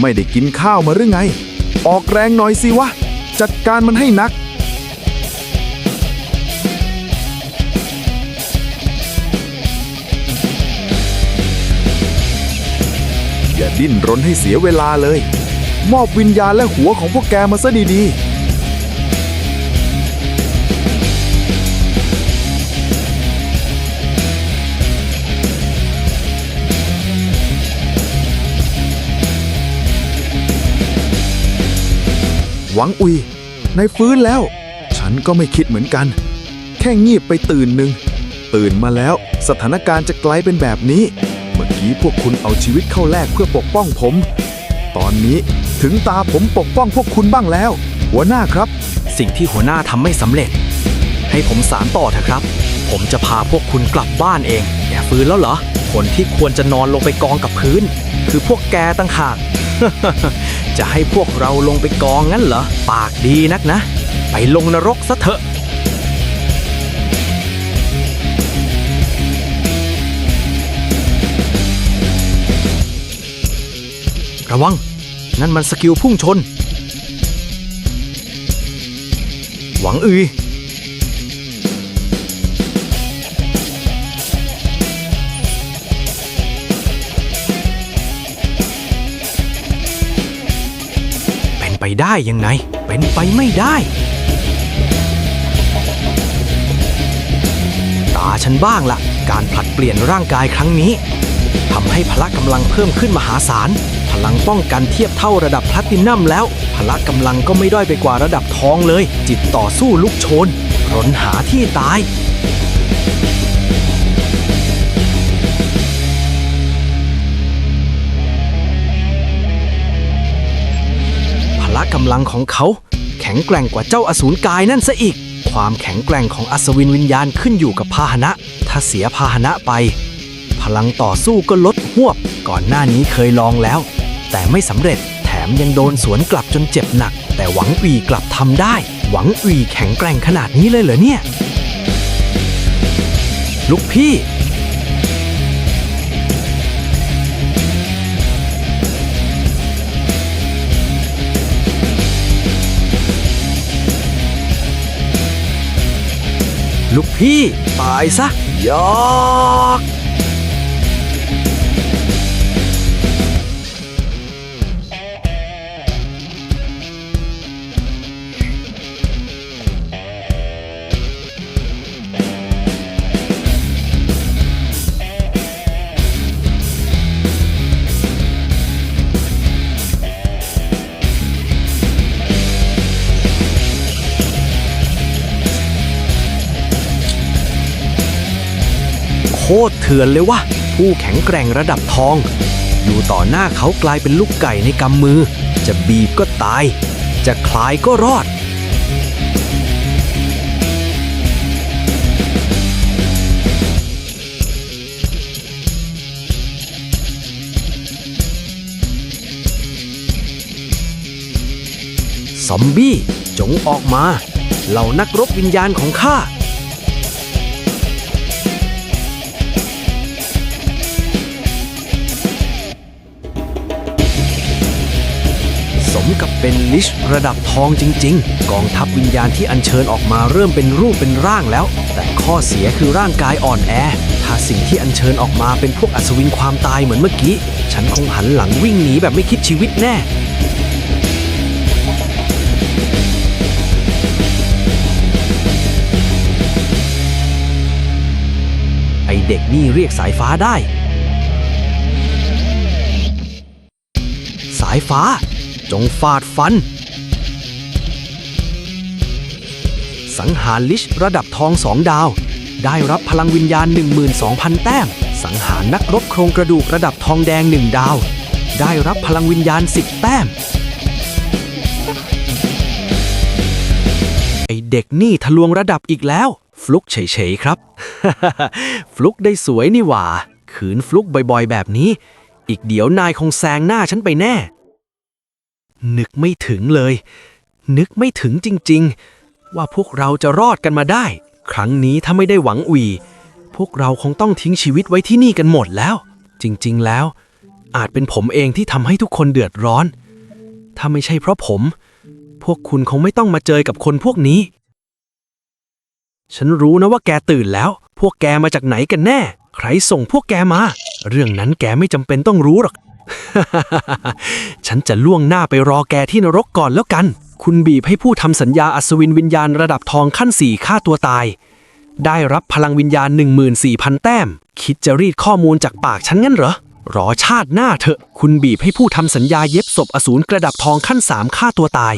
ไม่ได้กินข้าวมาหรือไง ออกแรงหน่อยสิวะ จัดการมันให้นัก อย่าดิ้นรนให้เสียเวลาเลย มอบวิญญาณและหัวของพวกแกมาซะดีๆ หวังอุยในฟื้นแล้ว ฉันก็ไม่คิดเหมือนกัน แค่งีบไปตื่นหนึ่ง ตื่นมาแล้วสถานการณ์จะกลายเป็นแบบนี้ เมื่อกี้พวกคุณเอาชีวิตเข้าแลกเพื่อปกป้องผม ตอนนี้ถึงตาผมปกป้องพวกคุณบ้างแล้ว หัวหน้าครับ สิ่งที่หัวหน้าทำไม่สำเร็จ ให้ผมสารต่อเถอะครับ ผมจะพาพวกคุณกลับบ้านเองแกฟื้นแล้วเหรอคนที่ควรจะนอนลงไปกองกับพื้น คือพวกแกตั้งหาก จะให้พวกเราลงไปกองงั้นเหรอ ปากดีนักนะ ไปลงนรกซะเถอะระวัง นั่นมันสกิลพุ่งชน หวังอือ ไปได้ยังไง เป็นไปไม่ได้ ตาฉันบ้างละการผลัดเปลี่ยนร่างกายครั้งนี้ทำให้พละกำลังเพิ่มขึ้นมหาศาล พลังป้องกันเทียบเท่าระดับแพลตตินัมแล้ว พละกำลังก็ไม่ด้อยไปกว่าระดับทองเลย จิตต่อสู้ลุกโชนรนหาที่ตายำลังของเขา แข็งแกร่งกว่าเจ้าอสูรกายนั่นซะอีก ความแข็งแกร่งของอัศวินวิญญาณขึ้นอยู่กับพาหนะ ถ้าเสียพาหนะไป พลังต่อสู้ก็ลดหวบ ก่อนหน้านี้เคยลองแล้ว แต่ไม่สำเร็จแถมยังโดนสวนกลับจนเจ็บหนัก แต่หวังอีกลับทำได้ หวังอีแข็งแกร่งขนาดนี้เลยเหรอเนี่ย ลูกพี่ ลูกพี่ ตายซะยอก ตรเถื่อนเลยวะผู้แข็งแกร่งระดับทอง อยู่ต่อหน้าเขากลายเป็นลูกไก่ในกำมือ จะบีบก็ตาย จะคลายก็รอด ซอมบี้ จงออกมา เหล่านักรบวิญญาณของข้า กับเป็นลิชระดับทองจริง ๆ กองทัพวิญญาณที่อัญเชิญออกมาเริ่มเป็นรูปเป็นร่างแล้ว แต่ข้อเสียคือร่างกายอ่อนแอ ถ้าสิ่งที่อัญเชิญออกมาเป็นพวกอัศวินความตายเหมือนเมื่อกี้ ฉันคงหันหลังวิ่งหนีแบบไม่คิดชีวิตแน่ไอเด็กนี่เรียกสายฟ้าได้ สายฟ้า จงฟาดฟัน สังหารลิชระดับทองสองดาว ได้รับพลังวิญญาณ 12,000 แต้ม สังหารนักรบโครงกระดูกระดับทองแดง1ดาว ได้รับพลังวิญญาณ 10 แต้ม ไอเด็กนี่ทะลวงระดับอีกแล้ว ฟลุกเฉยๆครับ ฟลุกได้สวยนี่หว่า ขืนฟลุกบ่อยๆ แบบนี้ อีกเดี๋ยวนายคงแซงหน้าฉันไปแน่ นึกไม่ถึงเลย นึกไม่ถึงจริง ๆ ว่าพวกเราจะรอดกันมาได้ ครั้งนี้ถ้าไม่ได้หวังอุยพวกเราคงต้องทิ้งชีวิตไว้ที่นี่กันหมดแล้ว จริง ๆ แล้ว อาจเป็นผมเองที่ทำให้ทุกคนเดือดร้อน ถ้าไม่ใช่เพราะผม พวกคุณคงไม่ต้องมาเจอกับคนพวกนี้ ฉันรู้นะว่าแกตื่นแล้ว พวกแกมาจากไหนกันแน่ ใครส่งพวกแกมา เรื่องนั้นแกไม่จำเป็นต้องรู้หรอก ฉันจะล่วงหน้าไปรอแกที่นรกก่อนแล้วกัน คุณบีบให้ผู้ทำสัญญาอัศวินวิญญาณระดับทองขั้นสี่ฆ่าตัวตาย ได้รับพลังวิญญาณ 14,000 แต้ม คิดจะรีดข้อมูลจากปากฉันงั้นเหรอ รอชาติหน้าเถอะ คุณบีบให้ผู้ทำสัญญาเย็บศพอสูรกระดับทองขั้นสามฆ่าตัวตาย